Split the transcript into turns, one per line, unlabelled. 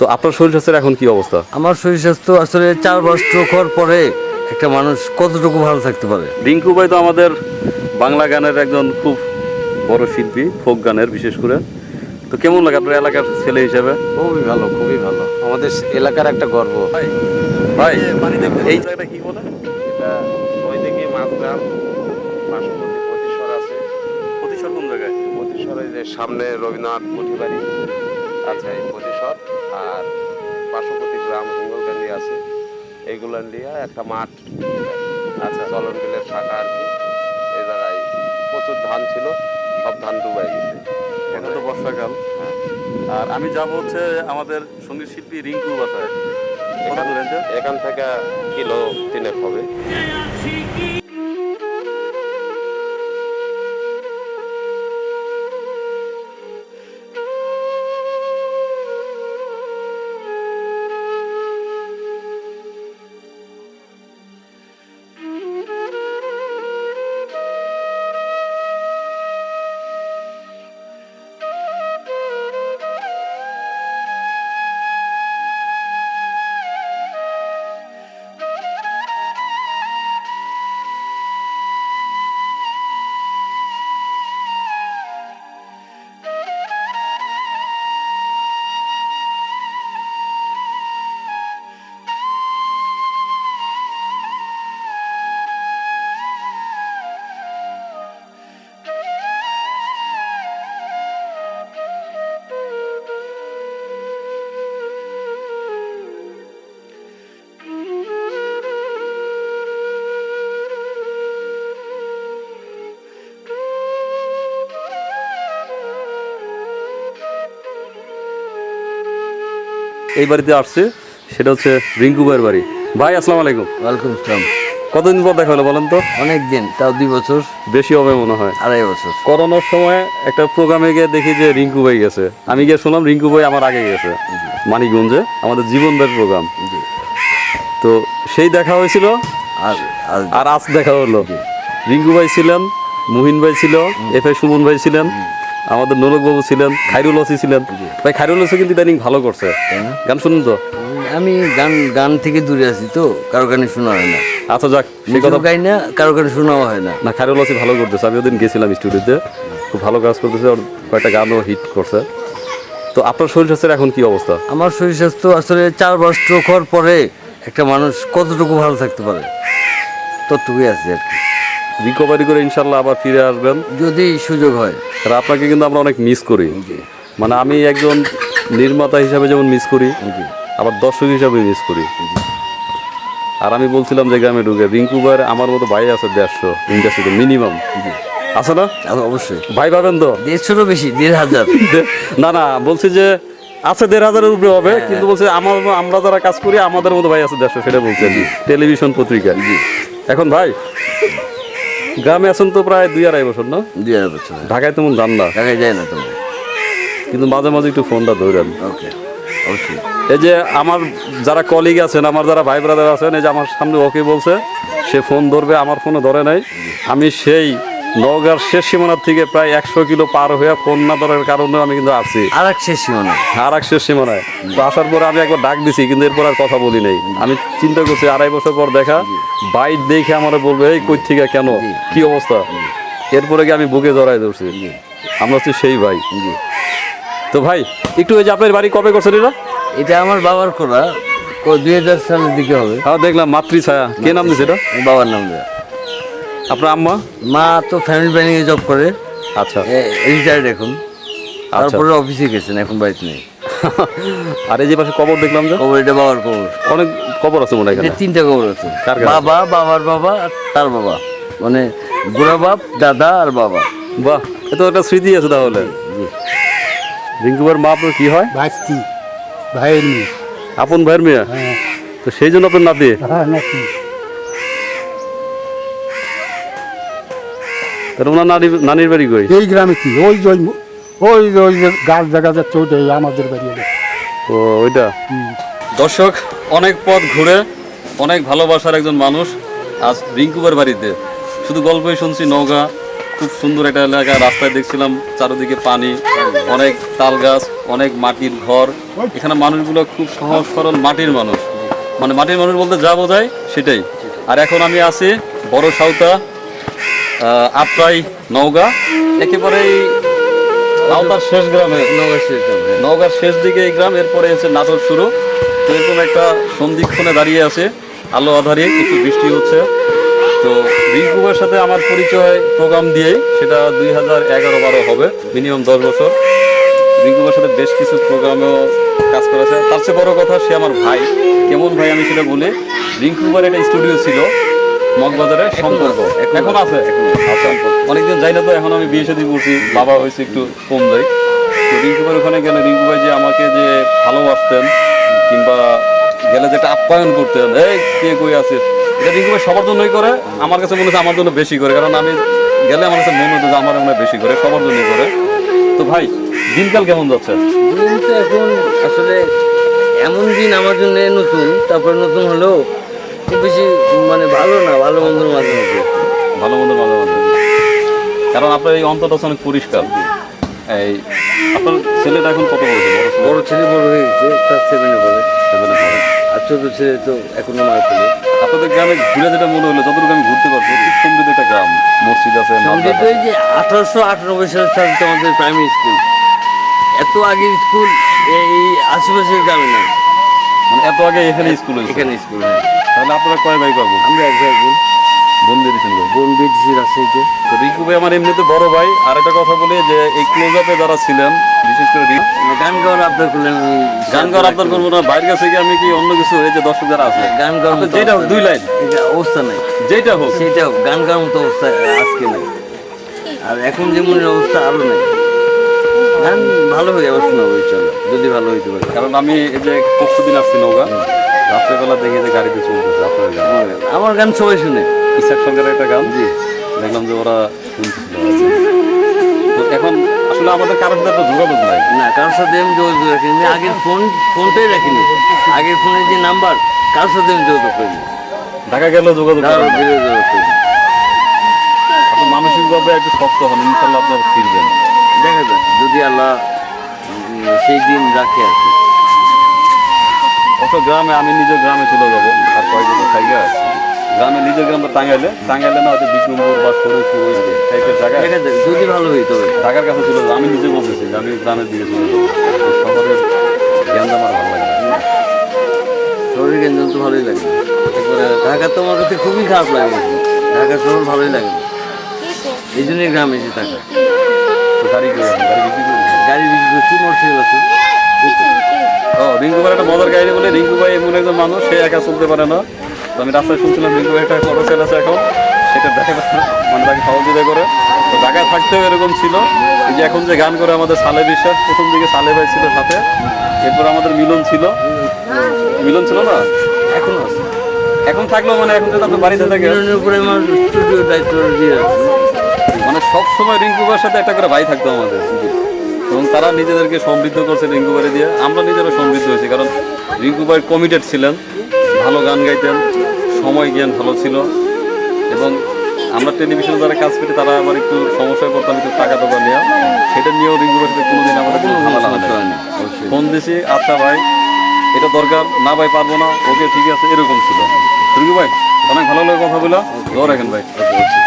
তো আপনার শরীর স্বাস্থ্যের এখন কি অবস্থা?
আমার শরীর স্বাস্থ্য আসলে চারবার স্ট্রোক হওয়ার পরে একটা মানুষ কতটুকু ভালো থাকতে পারে?
রিঙ্কু ভাই তো আমাদের বাংলা গানের একজন খুব বড় শিল্পী ফোক গানের বিশেষ করে। তো কেমন লাগে আপনার এলাকার ছেলে হিসেবে?
খুবই ভালো খুবই ভালো। আমাদের এলাকার একটা গর্ব।
ভাই এই জায়গাটা কি বলে?
এটা নৈদিকে মাছগ্রাম পার্শ্ববর্তী প্রতিশ্বর আছে।
কোন জায়গায়?
প্রতিশ্বরের সামনে রবীন্দ্রনাথ কুঠিবাড়ি আচ্ছা এই প্রতিশ্বর আর পার্শ্ববর্তী গ্রাম হিঙ্গলকান্দি আছে। এইগুলো নিয়ে একটা মাঠ। আচ্ছা। চলন বিলের শাখা আর কি। এই জায়গায় প্রচুর ধান ছিল সব ধান ডুবাই গেছে।
এখন তো বর্ষাকাল।
হ্যাঁ।
আর আমি যাব হচ্ছে আমাদের সংগীত শিল্পী রিঙ্কুর বাসায়।
এখান- এখান থেকে কিলো তিনেক হবে।
এই বাড়িতে আসছে সেটা হচ্ছে রিঙ্কু ভাইয়ের বাড়ি। ভাই আসসালামু আলাইকুম।
ওয়েলকাম ইসলাম
কতদিন পর দেখা হলো বলেন তো?
অনেক দিন তাও দুই বছর।
বেশি হবে মনে হয়।
আড়াই বছর।
করোনার সময় একটা প্রোগ্রামে গিয়ে দেখি যে রিঙ্কু ভাই গেছে। আমি গিয়ে শুনলাম রিঙ্কু ভাই আমার আগে গেছে মানিকগঞ্জে আমাদের জীবন ভাইয়ের প্রোগ্রাম তো সেই দেখা হয়েছিল
আর আর
আজ দেখা হলো। রিঙ্কু ভাই ছিলেন মুহিন ভাই ছিল এফ আই সুমন ভাই ছিলেন আমাদের বাবু ছিলেন খাইরুল ওসি ছিলেন। ভাই খাইরুল ওসি কিন্তু ইদানিং ভালো করছে। গান শুনুন তো।
আমি গান গান থেকে দূরে আছি তো কারও গানে শোনা হয় না।
আচ্ছা যাক সে কথা
গাই না কারও গানে শোনাও হয় না।
না খাইরুল ওসি ভালো করতেছে। আমি ওদিন গেছিলাম স্টুডিওতে। খুব ভালো কাজ করতেছে ওর কয়েকটা গানও হিট করছে। তো আপনার শরীর স্বাস্থ্যের এখন কি অবস্থা?
আমার শরীর স্বাস্থ্য আসলে চারবার স্ট্রোক হওয়ার পরে একটা মানুষ কতটুকু ভালো থাকতে পারে ততটুকুই আছে আর কি।
রিকভারি করে ইনশাল্লাহ আবার ফিরে আসবেন।
যদি সুযোগ হয়।
আর আপনাকে কিন্তু আমরা অনেক মিস করি। মানে আমি একজন নির্মাতা হিসাবে যেমন মিস করি আবার দর্শক হিসাবে মিস করি। আর আমি বলছিলাম যে গ্রামে ঢুকে রিঙ্কু ভাইয়ের আমার মতো ভাই আছে দেড়শো ইন্ডাস্ট্রিতে মিনিমাম আছে না?
অবশ্যই।
ভাই পাবেন তো?
দেড়শোরও বেশি দেড় হাজার।
না না বলছি যে আছে দেড় হাজারের উপরে হবে কিন্তু বলছে আমার আমরা যারা কাজ করি আমাদের মতো ভাই আছে দেড়শো সেটা বলছে টেলিভিশন পত্রিকা এখন ভাই গ্রামে আছেন তো প্রায় দুই আড়াই বছর না?
দুই আড়াই বছর
ঢাকায় তেমন যান না।
ঢাকায় যায় না তুমি
কিন্তু মাঝে মাঝে একটু ফোনটা ধরেন।
ওকে অবশ্যই।
এই যে আমার যারা কলিগ আছেন আমার যারা ভাই ব্রাদার আছেন এই যে আমার সামনে ওকে বলছে সে ফোন ধরবে আমার ফোনে ধরে নাই। আমি সেই নওগাঁর শেষ সীমানার থেকে প্রায় একশো কিলো পার হয়ে না ধরার কারণে আমি কিন্তু আসছি
আর এক শেষ সীমানা
আর এক শেষ সীমানায়। তো আসার পরে আমি একবার ডাক দিছি কিন্তু এরপর আর কথা বলি নাই। আমি চিন্তা করছি আড়াই বছর পর দেখা বাইক দেখে আমার বলবে এই কই থেকে কেন? কি অবস্থা? এরপরে কি আমি বুকে জড়াই ধরছি। আমরা হচ্ছে সেই ভাই। তো ভাই একটু ওই যে আপনার বাড়ি কবে করছেন এটা?
এটা আমার বাবার করা দুই হাজার সালের দিকে হবে।
হ্যাঁ দেখলাম মাতৃ ছায়া কে নাম দিছে এটা?
বাবার নাম দেয়া।
আপনার আম্মা?
মা তো ফ্যামিলি প্ল্যানিং এ জব করে।
আচ্ছা।
রিটায়ার্ড এখন। তারপরে অফিসে গেছেন এখন বাড়িতে নেই।
আর এই যে পাশে কবর দেখলাম যে?
কবর এটা বাবার কবর।
অনেক কবর আছে মনে হয় এখানে।
তিনটা কবর আছে।
কার কার?
বাবা বাবার বাবা আর তার বাবা। মানে বুড়া বাপ দাদা আর বাবা।
বাহ এ তো একটা স্মৃতি আছে তাহলে।
জি।
রিঙ্কুবার মা আপনার কি হয়?
ভাস্তি ভাইয়ের মেয়ে।
আপন ভাইয়ের মেয়ে?
হ্যাঁ।
তো সেই জন্য আপনার নাতি?
হ্যাঁ নাকি
ওনার নানি নানির বাড়ি কই?
এই গ্রামে কি? ওই যে ওই- ওই যে ওই যে গাছ দেখা যাচ্ছে ওইটাই আমাদের বাড়ি
ও ওইটা? দর্শক অনেক পথ ঘুরে অনেক ভালোবাসার একজন মানুষ আজ রিঙ্কুবার বাড়িতে। শুধু গল্পই শুনছি নওগাঁ খুব সুন্দর একটা এলাকা রাস্তায় দেখছিলাম চারিদিকে পানি অনেক তাল গাছ অনেক মাটির ঘর। এখানে মানুষগুলো খুব সহজ সরল মাটির মানুষ। মানে মাটির মানুষ বলতে যা বোঝায় সেটাই। আর এখন আমি আছি বড় সাউতা আপ্রাই নওগাঁ একেবারেই আওতার শেষ গ্রামে।
নগর স্টেশন হ্যাঁ।
নওগাঁর শেষ দিকে এই গ্রাম এরপরে হচ্ছে নাটোর শুরু। তো এরকম একটা সন্ধিক্ষণে দাঁড়িয়ে আছে আলো আধারে একটু বৃষ্টি হচ্ছে। তো রিঙ্কুবের সাথে আমার পরিচয় প্রোগ্রাম দিয়েই সেটা দুই হাজার এগারো বারো হবে মিনিমাম দশ বছর। রিঙ্কুবের সাথে বেশ কিছু প্রোগ্রামেও কাজ করেছে তার চেয়ে বড় কথা সে আমার ভাই। কেমন ভাই আমি সেটা বলি রিঙ্কুবার একটা স্টুডিও ছিল মগবাজারে সম্পর্ক। এখন আছে। অনেকদিন যাই না তো এখন আমি বিয়ে সাথে করছি বাবা হয়েছে একটু কম যাই। তো রিঙ্কু ভাই ওখানে গেলে রিঙ্কু ভাই যে আমাকে যে ভালোবাসতেন কিংবা গেলে যেটা আপ্যায়ন করতেন এই কে কই আছে এটা রিঙ্কু ভাই সবার জন্যই করে আমার কাছে মনে হচ্ছে আমার জন্য বেশি করে কারণ আমি গেলে আমার কাছে মনে হতো যে আমার মনে বেশি করে সবার জন্যই করে। তো ভাই দিনকাল কেমন যাচ্ছে?
দিন তো এখন আসলে এমন দিন আমার জন্য নতুন তারপরে নতুন হলেও খুব বেশি মানে ভালো না ভালো মন্দের মাঝে মধ্যে
ভালো মন্দ মাঝে মাঝে কারণ আপনার এই অন্তরটা অনেক পরিষ্কার। এই আপনার ছেলেটা এখন কত বড় ছেলে? বড় ছেলে?
বড় ছেলে হয়ে গেছে ক্লাস সেভেনে পড়ে।
সেভেনে পড়ে।
আর ছোট ছেলে তো এখনও মার ফেলে
আপনাদের গ্রামে ঘুরে যেটা মনে হলো যতটুকু আমি ঘুরতে পারছি খুব সমৃদ্ধ একটা গ্রাম। মসজিদ আছে
এই যে আঠারোশো আটানব্বই সালে তো আমাদের প্রাইমারি স্কুল এত আগের স্কুল এই আশেপাশের গ্রামে না।
মানে এত আগে এখানে স্কুল
এখানে স্কুল হ্যাঁ।
তাহলে আপনারা কয় ভাই পাবো
আমরা এক ভাই বোন।
বোন দিয়ে দিচ্ছেন।
বোন
তো ভাই আমার এমনিতে বড় ভাই আর একটা কথা বলি যে এই ক্লোজ আপে যারা ছিলেন বিশেষ করে
গান গাওয়ার আবদার করলেন
গান গাওয়ার আপনার করব না বাইরের কাছে গিয়ে আমি কি অন্য কিছু যে দর্শক যারা আছে?
গান গাওয়ার
যেটা হোক দুই লাইন।
এটা অবস্থা নাই।
যেটা হোক।
সেটা গান গাওয়ার মতো অবস্থা আজকে নাই। আর এখন যে মনের অবস্থা আরও নাই। গান ভালো হয়ে শোনাবো চলো যদি ভালো হইতে পারে।
কারণ আমি এই যে পরশুদিন আসছি নৌকা রাত্রেবেলা দেখি যে গাড়িতে চলতেছে আপনার গান।
আমার গান- সবাই শুনে।
ইসাক সরকারের একটা গান? দেখলাম যে ওরা শুনছিল তো এখন আসলে আমাদের কারোর সাথে একটা যোগাযোগ নাই।
না কারোর সাথে আমি যোগাযোগ রাখিনি। আগের ফোন ফোনটাই রাখিনি আগের ফোনের যে নাম্বার কারোর সাথে আমি যোগাযোগ করিনি।
ঢাকা গেলেও যোগাযোগ
যোগাযোগ করিনি।
মানসিকভাবে একটু শক্ত হন ইনশাল্লাহ আপনার ফিরবেন।
দেখা যাক যদি আল্লাহ সেই দিন রাখে আর কি।
অত গ্রামে আমি নিজের গ্রামে চলে যাব আর কয়েক বছর থাইকে গ্রামে নিজের গ্রামে টাঙ্গাইলে টাঙ্গাইলে না হয়তো বিক্রমপুর বা সরুপুর ওই টাইপের জায়গায়
যদি ভালো হই তবে
ঢাকার কাছে চলে যাব আমি নিজে বলতেছি যে আমি গ্রামের দিকে চলে যাব। শহরের জ্ঞান আমার ভালো লাগে
শহরের গেঞ্জন তো ভালোই লাগে ঢাকা তো আমার কাছে খুবই খারাপ লাগে। ঢাকা শহর ভালোই লাগে এই জন্যই গ্রামে এসে থাকা।
গাড়ি গাড়ি বিক্রি
করছি মোটরসাইকেল আছে।
রিঙ্কু ভাই একটা মজার গাড়ি বলে। রিঙ্কু ভাই এমন একজন মানুষ সে একা চলতে পারে না। তো আমি রাস্তায় শুনছিলাম রিঙ্কু ভাই একটা সাইকেল আছে এখন। সেটা দেখা মানে তাকে সহযোগিতা করে। তো ঢাকায় থাকতেও এরকম ছিল। এই যে এখন যে গান করে আমাদের সালে বিশ্বাস প্রথম দিকে সালে ভাই ছিল সাথে। এরপর আমাদের মিলন ছিল। মিলন ছিল না?
এখনও আছে।
এখন থাকলেও মানে এখন আপনার বাড়িতে থাকে মানে সব সময় রিঙ্কু ভাইয়ের সাথে একটা করে ভাই থাকতো আমাদের। এবং তারা নিজেদেরকে সমৃদ্ধ করছে রিঙ্কু ভাই দিয়ে। আমরা নিজেরা সমৃদ্ধ হয়েছি কারণ রিঙ্কু ভাই কমিটেড ছিলেন ভালো গান গাইতেন সময় জ্ঞান ভালো ছিল এবং আমরা টেলিভিশনে যারা কাজ করি তারা আবার একটু সমস্যায় পড়তাম একটু টাকা টাকা নেওয়া সেটা নিয়েও রিঙ্কু ভাইয়ের সাথে কোনোদিন আমাদের কোনো ঝামেলা হয়
হয়নি
ফোন দিছি আচ্ছা ভাই এটা দরকার না ভাই পারব না ওকে ঠিক আছে এরকম ছিল। রিঙ্কু ভাই অনেক ভালো লাগে কথা দৌড় রাখেন ভাই।
অবশ্যই।